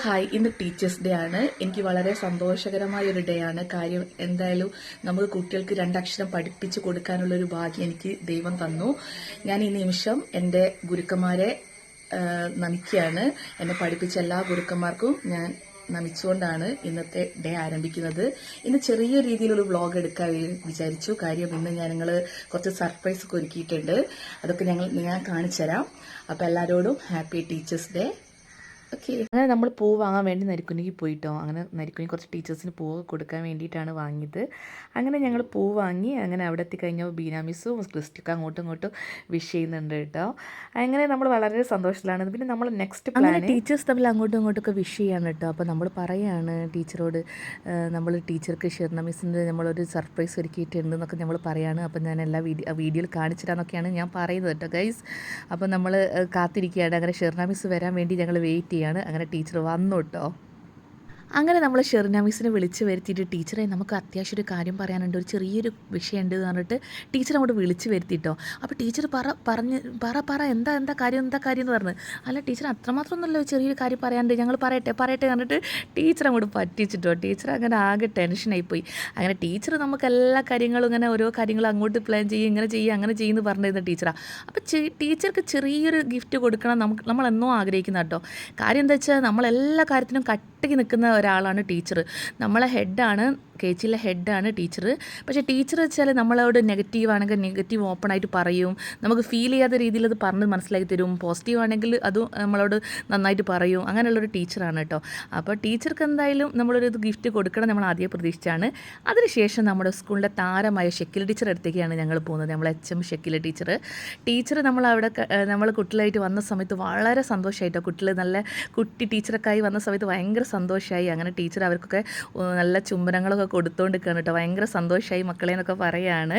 Hi ഇന്ന് teachers day ആണ്. എനിക്ക് വളരെ സന്തോഷകരമായ ഒരു ഡേ ആണ്. കാര്യം എന്തായാലും നമുക്ക് കുട്ടികൾക്ക് രണ്ടക്ഷരം പഠിപ്പിച്ചു കൊടുക്കാനുള്ള ഒരു ഭാഗ്യം എനിക്ക് ദൈവം തന്നു. ഞാൻ ഈ നിമിഷം എന്റെ ഗുരുക്കന്മാരെ നമിക്കുകയാണ്. എന്നെ പഠിപ്പിച്ച എല്ലാ ഗുരുക്കന്മാർക്കും ഞാൻ നമിച്ചുകൊണ്ടാണ് ഇന്നത്തെ ഡേ ആരംഭിക്കുന്നത്. ഇന്ന് ചെറിയ രീതിയിലൊരു വ്ളോഗ് എടുക്കാൻ വിചാരിച്ചു. കാര്യം ഇന്ന് ഞാൻ നിങ്ങൾ കുറച്ച് സർപ്രൈസ് ഒക്കെ ഒരുക്കിയിട്ടുണ്ട്. അതൊക്കെ ഞങ്ങൾ ഞാൻ കാണിച്ചു തരാം അപ്പോൾ എല്ലാവരോടും ഹാപ്പി ടീച്ചേഴ്സ് ഡേ. ഓക്കെ അങ്ങനെ നമ്മൾ പൂ വാങ്ങാൻ വേണ്ടി നരിക്കുനിക്ക് പോയിട്ടോ. അങ്ങനെ നരിക്കുനി കുറച്ച് ടീച്ചേഴ്സിന് പൂ കൊടുക്കാൻ വേണ്ടിയിട്ടാണ് വാങ്ങിയത്. അങ്ങനെ ഞങ്ങൾ പൂ വാങ്ങി അങ്ങനെ അവിടെ എത്തിക്കഴിഞ്ഞാൽ ബീനാമിസും ക്രിസ്റ്റിക്ക അങ്ങോട്ടും ഇങ്ങോട്ടും വിഷ് ചെയ്യുന്നുണ്ട് കേട്ടോ. അങ്ങനെ നമ്മൾ വളരെ സന്തോഷത്തിലാണ്. പിന്നെ നമ്മൾ നെക്സ്റ്റ് പ്ലാൻ ടീച്ചേഴ്സ് തമ്മിൽ അങ്ങോട്ടും ഇങ്ങോട്ടൊക്കെ വിഷ് ചെയ്യാണ് കേട്ടോ. അപ്പോൾ നമ്മൾ പറയാണ് ടീച്ചറോട് നമ്മൾ ടീച്ചർക്ക് ഷെർണ മിസ്സിന്റെ നമ്മളൊരു സർപ്രൈസ് ഒരുക്കിയിട്ടുണ്ട് എന്നൊക്കെ നമ്മൾ പറയാണ്. അപ്പോൾ ഞാൻ എല്ലാ വീഡിയോ വീഡിയോയിൽ കാണിച്ചിട്ടാന്നൊക്കെയാണ് ഞാൻ പറയുന്നത് കേട്ടോ ഗൈസ് അപ്പോൾ നമ്മൾ കാത്തിരിക്കുകയാണ്. അങ്ങനെ ഷെർണ മിസ് വരാൻ വേണ്ടി ഞങ്ങൾ വെയിറ്റ് ചെയ്യാണ് അങ്ങനെ ടീച്ചർ വന്നു കേട്ടോ. അങ്ങനെ നമ്മൾ ഷെറിന മിസ്സിനെ വിളിച്ച് വരുത്തിയിട്ട് ടീച്ചറെ നമുക്ക് അത്യാവശ്യം ഒരു കാര്യം പറയാനുണ്ട്. ഒരു ചെറിയൊരു വിഷയമുണ്ട് എന്ന് പറഞ്ഞിട്ട് ടീച്ചർ അങ്ങോട്ട് വിളിച്ച് വരുത്തിയിട്ടോ അപ്പോൾ ടീച്ചർ പറ പറഞ്ഞ് പറ പറ എന്താ എന്താ കാര്യം എന്താ കാര്യം എന്ന് പറഞ്ഞ്. അല്ല ടീച്ചർ അത്രമാത്രം ഒന്നുമല്ലോ ചെറിയൊരു കാര്യം പറയാനുണ്ട്. ഞങ്ങൾ പറയട്ടെ പറയട്ടെ പറഞ്ഞിട്ട് ടീച്ചർ അങ്ങോട്ട് പറ്റിച്ചിട്ടോ. ടീച്ചർ അങ്ങനെ ആകെ ടെൻഷനായിപ്പോയി അങ്ങനെ ടീച്ചർ നമുക്ക് എല്ലാ കാര്യങ്ങളും ഇങ്ങനെ ഓരോ കാര്യങ്ങളും അങ്ങോട്ട് പ്ലാൻ ചെയ്യും ഇങ്ങനെ ചെയ്യും അങ്ങനെ ചെയ്യുമെന്ന് പറഞ്ഞിരുന്ന ടീച്ചറാണ് അപ്പോൾ ടീച്ചർക്ക് ചെറിയൊരു ഗിഫ്റ്റ് കൊടുക്കണം നമുക്ക് നമ്മളെന്നോ ആഗ്രഹിക്കുന്ന കേട്ടോ. കാര്യം എന്താ വെച്ചാൽ നമ്മളെല്ലാ കാര്യത്തിനും കട്ടിക്ക് നിൽക്കുന്ന ഒരാളാണ് ടീച്ചർ നമ്മളെ ഹെഡാണ് കേച്ചിയിലെ ഹെഡാണ് ടീച്ചർ പക്ഷേ ടീച്ചർ വെച്ചാൽ നമ്മളോട് നെഗറ്റീവ് ആണെങ്കിൽ നെഗറ്റീവ് ഓപ്പൺ ആയിട്ട് പറയും. നമുക്ക് ഫീൽ ചെയ്യാത്ത രീതിയിൽ അത് പറഞ്ഞ് മനസ്സിലാക്കി തരും. പോസിറ്റീവ് ആണെങ്കിൽ അതും നമ്മളോട് നന്നായിട്ട് പറയും. അങ്ങനെയുള്ളൊരു ടീച്ചറാണ് കേട്ടോ. അപ്പോൾ ടീച്ചർക്ക് എന്തായാലും നമ്മളൊരു ഇത് ഗിഫ്റ്റ് കൊടുക്കണം നമ്മൾ ആദ്യം പ്രതീക്ഷിച്ചാണ്. അതിനുശേഷം നമ്മുടെ സ്കൂളിലെ താരമായ ഷെക്കിൽ ടീച്ചർ അടുത്തേക്കാണ് ഞങ്ങൾ പോകുന്നത്. നമ്മൾ എച്ച് എം ഷെക്കിൽ ടീച്ചർ ടീച്ചർ നമ്മൾ അവിടെ നമ്മൾ കുട്ടികളായിട്ട് വന്ന സമയത്ത് വളരെ സന്തോഷമായിട്ടോ കുട്ടികൾ നല്ല കുട്ടി ടീച്ചറൊക്കെ ആയി വന്ന സമയത്ത് ഭയങ്കര സന്തോഷമായി അങ്ങനെ ടീച്ചർ അവർക്കൊക്കെ നല്ല ചുംബനങ്ങളൊക്കെ കൊടുത്തുകൊണ്ട് നിൽക്കുകയാണ് കേട്ടോ. ഭയങ്കര സന്തോഷമായി മക്കളെ എന്നൊക്കെ പറയാണ്.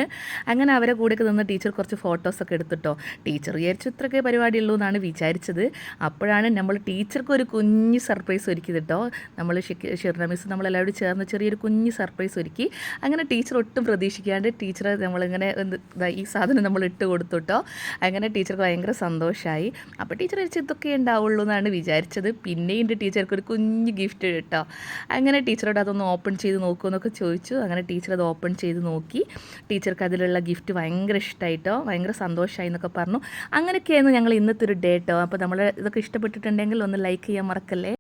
അങ്ങനെ അവരെ കൂടെയൊക്കെ നിന്ന് ടീച്ചർ കുറച്ച് ഫോട്ടോസൊക്കെ എടുത്തിട്ടോ. ടീച്ചർ വിചാരിച്ചു ഇത്രയൊക്കെ പരിപാടിയുള്ളൂ എന്നാണ് വിചാരിച്ചത്. അപ്പോഴാണ് നമ്മൾ ടീച്ചർക്ക് ഒരു കുഞ്ഞ് സർപ്രൈസ് ഒരുക്കി കേട്ടോ. നമ്മൾ ഷിർണ മിസ് നമ്മളെല്ലാവരും ചേർന്ന് ചെറിയൊരു കുഞ്ഞ് സർപ്രൈസ് ഒരുക്കി. അങ്ങനെ ടീച്ചർ ഒട്ടും പ്രതീക്ഷിക്കാണ്ട് ടീച്ചർ നമ്മളിങ്ങനെ ഈ സാധനം നമ്മൾ ഇട്ട് കൊടുത്തു കേട്ടോ. അങ്ങനെ ടീച്ചർക്ക് ഭയങ്കര സന്തോഷമായി അപ്പോൾ ടീച്ചർ വിചാരിച്ചു ഇതൊക്കെ ഉണ്ടാവുള്ളൂ എന്നാണ് വിചാരിച്ചത്. പിന്നെയുണ്ട് ടീച്ചർക്ക് ഒരു കുഞ്ഞ് ഗിഫ്റ്റ് കേട്ടോ. അങ്ങനെ ടീച്ചറോട് അതൊന്ന് ഓപ്പൺ ചെയ്ത് നോക്കുമെന്നൊക്കെ ചോദിച്ചു. അങ്ങനെ ടീച്ചർ അത് ഓപ്പൺ ചെയ്ത് നോക്കി. ടീച്ചർക്ക് അതിലുള്ള ഗിഫ്റ്റ് ഭയങ്കര ഇഷ്ടമായിട്ടോ ഭയങ്കര സന്തോഷമായി എന്നൊക്കെ പറഞ്ഞു. അങ്ങനെയൊക്കെയായിരുന്നു ഞങ്ങൾ ഇന്നത്തെ ഒരു ഡേ കേട്ടോ അപ്പോൾ നമ്മൾ ഇതൊക്കെ ഇഷ്ടപ്പെട്ടിട്ടുണ്ടെങ്കിൽ ഒന്ന് ലൈക്ക് ചെയ്യാൻ മറക്കല്ലേ.